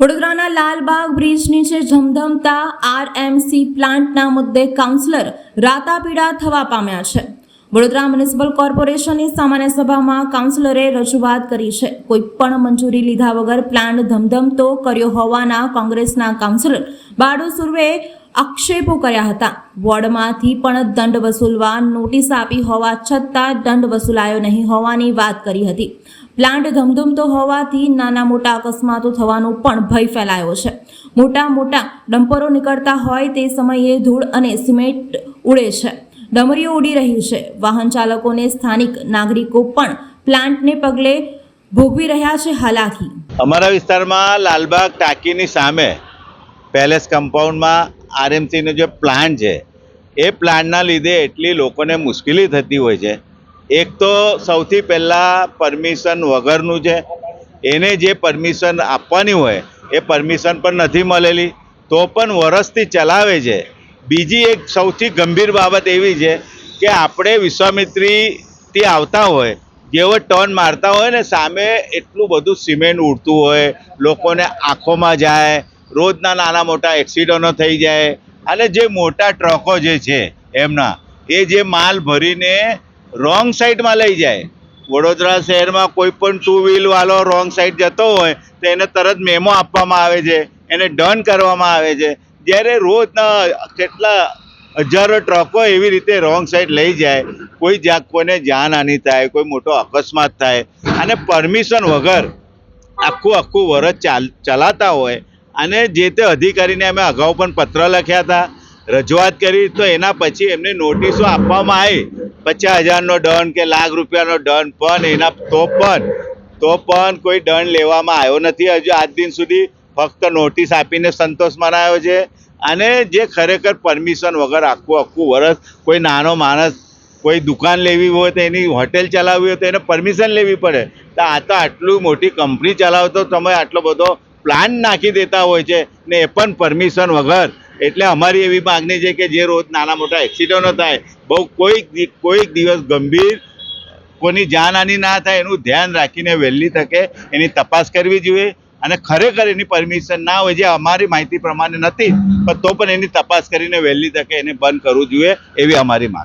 વડોદરાના લાલબાગ બ્રિજ નીચે ધમધમતા આરએમસી પ્લાન્ટના મુદ્દે કાઉન્સિલર રાતાપીડા થવા પામ્યા છે. વડોદરા મ્યુનિસિપલ કોર્પોરેશનની સામાન્ય સભામાં કાઉન્સિલરે રજૂઆત કરી છે. કોઈ પણ મંજૂરી લીધા વગર પ્લાન્ટ ધમધમતો કર્યો હોવાના કોંગ્રેસના કાઉન્સિલર બાડુ સુર્વે આક્ષેપો કર્યા હતા. વોર્ડમાંથી પણ દંડ વસૂલવા નોટિસ આપી હોવા છતાં દંડ વસૂલાયો નહીં હોવાની વાત કરી હતી. પ્લાન્ટ ધમધમતો હોવાથી નાના મોટા અકસ્માતો થવાનો પણ ભય ફેલાયો છે. મોટા મોટા ડમ્પરો નીકળતા હોય તે સમયે ધૂળ અને સિમેન્ટ ઉડે છે. ડમરીઓ ઉડી રહ્યું છે. વાહન ચાલકોને સ્થાનિક નાગરિકો પણ પ્લાન્ટને પગલે ભોગવી રહ્યા છે હાલાકી. અમારા વિસ્તારમાં લાલબાગ ટાંકીની સામે પેલેસ કમ્પાઉન્ડમાં આરએમસીનો જે પ્લાન્ટ છે, એ પ્લાન્ટના લીધે એટલી લોકોને મુશ્કેલી થતી હોય છે. એક તો સૌથી પહેલાં પરમિશન વગરનું છે, એને જે પરમિશન આપવાની હોય, એ પરમિશન પણ નથી મળેલી, તો પણ વરસથી ચલાવે છે. બીજી એક સૌથી ગંભીર બાબત એવી છે કે આપણે વિશ્વામિત્રીથી આવતા હોય, જેવો ટર્ન મારતા હોય ને સામે એટલું બધું સિમેન્ટ ઉડતું હોય, લોકોને આંખોમાં જાય, રોજના નાના મોટા એક્સિડન્ટો થઈ જાય, અને જે મોટા ટ્રકો જે છે એમના, એ જે માલ ભરીને રોંગ સાઈડમાં લઈ જાય. વડોદરા શહેરમાં કોઈ પણ ટુ વ્હીલવાળો રોંગ સાઈડ જતો હોય, તો એને તરત મેમો આપવામાં આવે છે, એને ડન કરવામાં આવે છે. જ્યારે રોજના કેટલા હજારો ટ્રકો એવી રીતે રોંગ સાઈડ લઈ જાય, કોઈ જ્યાં કોઈને જાનહાનિ થાય, કોઈ મોટો અકસ્માત થાય, અને પરમિશન વગર આખું આખું વરસ ચાલ, ચલાતા હોય, અને જે તે અધિકારીને અમે અગાઉ પણ પત્ર લખ્યા હતા, રજૂઆત કરી, તો એના પછી એમને નોટિસો આપવામાં આવી, પચાસ હજારનો દંડ કે લાખ રૂપિયાનો દંડ, પણ એના, તો પણ તો પણ કોઈ દંડ લેવામાં આવ્યો નથી. હજુ આજ દિન સુધી ફક્ત નોટિસ આપીને સંતોષ મનાયો છે. અને જે ખરેખર પરમિશન વગર આખું આખું વરસ કોઈ નાનો માણસ કોઈ દુકાન લેવી હોય તો એની હોટેલ ચલાવવી હોય તો એને પરમિશન લેવી પડે. તો આ તો આટલું મોટી કંપની ચલાવતો તમે આટલો બધો પ્લાન નાખી દેતા હોય છે ને એ પણ પરમિશન વગર. એટલે અમારી એવી માગણી છે કે જે રોજ નાના મોટા એક્સિડન્ટો થાય, બહુ કોઈક કોઈક દિવસ ગંભીર કોની જાનહાનિ ના થાય, એનું ધ્યાન રાખીને વહેલી તકે એની તપાસ કરવી જોઈએ. અને ખરેખર એની પરમિશન ના હોય, જે અમારી માહિતી પ્રમાણે નથી, પણ તો પણ એની તપાસ કરીને વહેલી તકે એને બંધ કરવું જોઈએ એવી અમારી માંગ